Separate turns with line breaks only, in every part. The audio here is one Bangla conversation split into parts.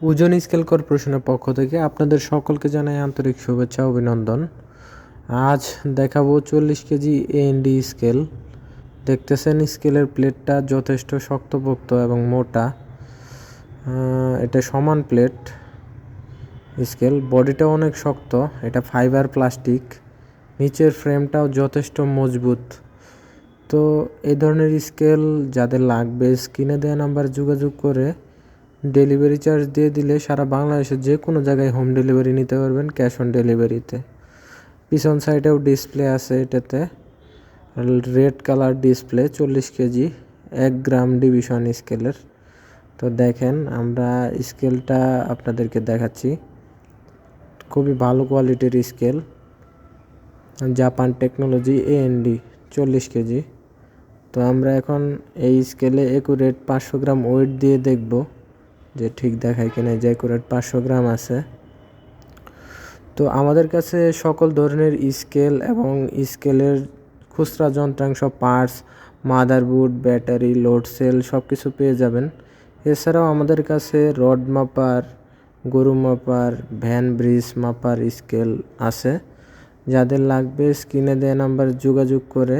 ওজন স্কেল কর্পোরেশনের পক্ষ থেকে আপনাদের সকলকে জানাই আন্তরিক শুভেচ্ছা, অভিনন্দন। আজ দেখাবো চল্লিশ কেজি এএনডি স্কেল। দেখতেছেন, স্কেলের প্লেটটা যথেষ্ট শক্তপোক্ত এবং মোটা। এটা সমান প্লেট স্কেল। বডিটা অনেক শক্ত, এটা ফাইবার প্লাস্টিক। নিচের ফ্রেমটাও যথেষ্ট মজবুত। তো এই ধরনের স্কেল যাদের লাগবে, স্ক্রিনে দেওয়া নাম্বার যোগাযোগ করে ডেলিভারি চার্জ দিয়ে দিলে সারা বাংলাদেশের যে কোনো জায়গায় হোম ডেলিভারি নিতে পারবেন, ক্যাশ অন ডেলিভারিতে। পিছন সাইডেও ডিসপ্লে আছে এটাতে। রেড কালার ডিসপ্লে, চল্লিশ কেজি, এক গ্রাম ডিভিশন স্কেলের। তো দেখেন, আমরা স্কেলটা আপনাদেরকে দেখাচ্ছি। খুবই ভালো কোয়ালিটির স্কেল। জাপান টেকনোলজি এএনডি চল্লিশ কেজি। তো আমরা এখন এই স্কেলে একুরেট পাঁচশো গ্রাম ওয়েট দিয়ে দেখব। যে ঠিক দেখায় কিনা, যে একুরেট পাঁচশো গ্রাম আছে। তো আমাদের কাছে সকল ধরনের স্কেল এবং স্কেলের খুচরা যন্ত্রাংশ, parts, motherboard, battery, load cell সব কিছু পেয়ে যাবেন। এছাড়াও আমাদের কাছে রড মাপার, গরু মাপার, ভ্যান ব্রিজ মাপার স্কেল আছে। যাদের লাগবে স্ক্রিনে দেওয়া নাম্বার যোগাযোগ করে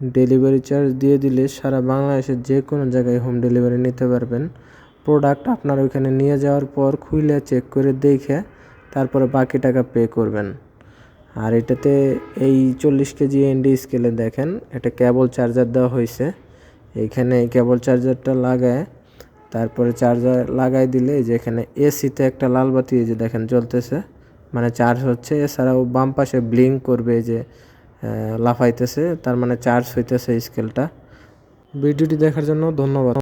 ডেলিভারি চার্জ দিয়ে দিলে সারা বাংলাদেশের যে কোনো জায়গায় হোম ডেলিভারি নিতে পারবেন। প্রোডাক্ট আপনার ওইখানে নিয়ে যাওয়ার পর খুলে চেক করে দেখে তারপরে বাকি টাকা পে করবেন। আর এটাতে এই চল্লিশ কেজি এনডি স্কেলে দেখেন, এটা কেবল চার্জার দেওয়া হয়েছে এইখানে এই কেবল চার্জারটা লাগায়, তারপরে চার্জার লাগাই দিলে যে এখানে এসিতে একটা লাল বাতি এই যে দেখেন জ্বলতেছে। মানে চার্জ হচ্ছে, এছাড়াও বাম পাশে ব্লিঙ্ক করবে যে লাফাইতেছে, তার মানে চার্জ হইতেছে স্কেলটা ভিডিওটি দেখার জন্য ধন্যবাদ।